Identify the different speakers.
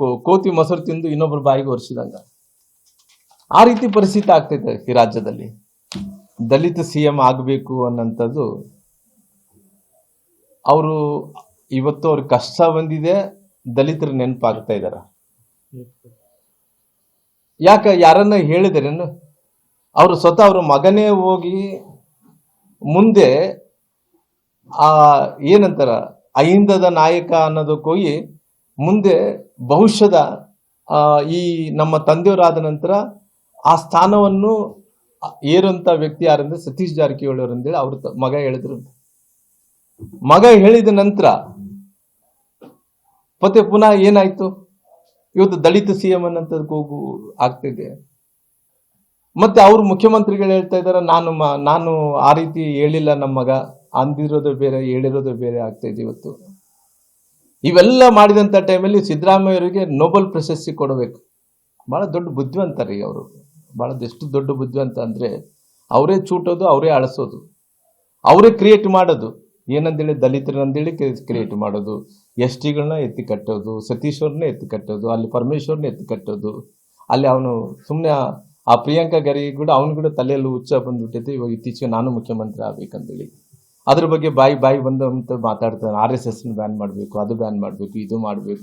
Speaker 1: ಕೋತಿ ಮೊಸರು ತಿಂದು ಇನ್ನೊಬ್ಬರ ಬಾಯಿಗೆ ಒರೆಸಿದಂಗ. ಆ ರೀತಿ ಪರಿಸ್ಥಿತಿ ಆಗ್ತೈತೆ ಈ ರಾಜ್ಯದಲ್ಲಿ. ದಲಿತ ಸಿ ಎಂ ಆಗಬೇಕು ಅನ್ನೋಂಥದ್ದು ಅವರು ಇವತ್ತು ಅವ್ರಿಗೆ ಕಷ್ಟ ಬಂದಿದೆ, ದಲಿತರ ನೆನಪಾಗ್ತಾ ಇದಾರ. ಯಾಕ ಯಾರನ್ನ ಹೇಳಿದರೇನು ಅವರು ಸ್ವತಃ ಅವ್ರ ಮಗನೇ ಹೋಗಿ ಮುಂದೆ ಆ ಏನಂತಾರ, ಅಹಿಂದದ ನಾಯಕ ಅನ್ನೋದಕ್ಕೆ ಹೋಗಿ ಮುಂದೆ ಭವಿಷ್ಯದ ಈ ನಮ್ಮ ತಂದೆಯವರಾದ ನಂತರ ಆ ಸ್ಥಾನವನ್ನು ಏರುವಂತ ವ್ಯಕ್ತಿ ಯಾರಂದ್ರೆ ಸತೀಶ್ ಜಾರಕಿಹೊಳಿ ಅವರಂದೇಳಿ ಅವ್ರ ಮಗ ಹೇಳಿದ್ರು ಮಗ ಹೇಳಿದ ನಂತರ ಮತ್ತೆ ಪುನಃ ಏನಾಯ್ತು? ಇವತ್ತು ದಲಿತ ಸಿ ಎಂ ಅನ್ನಂತದಕ್ಕೆ ಹೋಗು ಆಗ್ತಿದೆ ಮತ್ತೆ ಅವ್ರು ಮುಖ್ಯಮಂತ್ರಿಗಳು ಹೇಳ್ತಾ ಇದಾರೆ, ನಾನು ನಾನು ಆ ರೀತಿ ಹೇಳಿಲ್ಲ ನಮ್ಮ ಮಗ, ಅಂದಿರೋದು ಬೇರೆ, ಹೇಳಿರೋದು ಬೇರೆ ಆಗ್ತಾ ಇದೆ ಇವತ್ತು. ಇವೆಲ್ಲ ಮಾಡಿದಂಥ ಟೈಮಲ್ಲಿ ಸಿದ್ದರಾಮಯ್ಯವರಿಗೆ ನೋಬೆಲ್ ಪ್ರಶಸ್ತಿ ಕೊಡಬೇಕು. ಭಾಳ ದೊಡ್ಡ ಬುದ್ಧಿವಂತ ರೀ ಅವರು ಭಾಳ ಎಷ್ಟು ದೊಡ್ಡ ಬುದ್ಧಿವಂತ ಅಂದರೆ ಅವರೇ ಚೂಟೋದು, ಅವರೇ ಅಳಿಸೋದು. ಅವರೇ ಕ್ರಿಯೇಟ್ ಮಾಡೋದು. ಏನಂದೇಳಿ ದಲಿತರನ್ನಂದೇಳಿ ಕ್ರಿಯೇಟ್ ಮಾಡೋದು. ಎಸ್ ಟಿಗಳನ್ನ ಎತ್ತಿ ಕಟ್ಟೋದು, ಸತೀಶ್ ಅವ್ರನ್ನ ಎತ್ತಿ ಕಟ್ಟೋದು, ಅಲ್ಲಿ ಪರಮೇಶ್ವರ್ನ ಎತ್ತಿ ಕಟ್ಟೋದು. ಅಲ್ಲಿ ಅವನು ಸುಮ್ಮನೆ ಆ ಪ್ರಿಯಾಂಕಾ ಗರಿ ಕೂಡ ಅವನು ಕೂಡ ತಲೆಯಲ್ಲಿ ಹುಚ್ಚ ಬಂದ್ಬಿಟ್ಟೈತೆ ಇವಾಗ ಇತ್ತೀಚೆಗೆ ನಾನು ಮುಖ್ಯಮಂತ್ರಿ ಆಗ್ಬೇಕಂತೇಳಿ ಅದ್ರ ಬಗ್ಗೆ ಬಾಯಿ ಬಾಯಿ ಬಂದಂತ ಮಾತಾಡ್ತಾರೆ. ಆರ್ ಎಸ್ ಎಸ್ ಬ್ಯಾನ್ ಮಾಡಬೇಕು, ಅದು ಬ್ಯಾನ್ ಮಾಡಬೇಕು, ಇದು ಮಾಡಬೇಕು.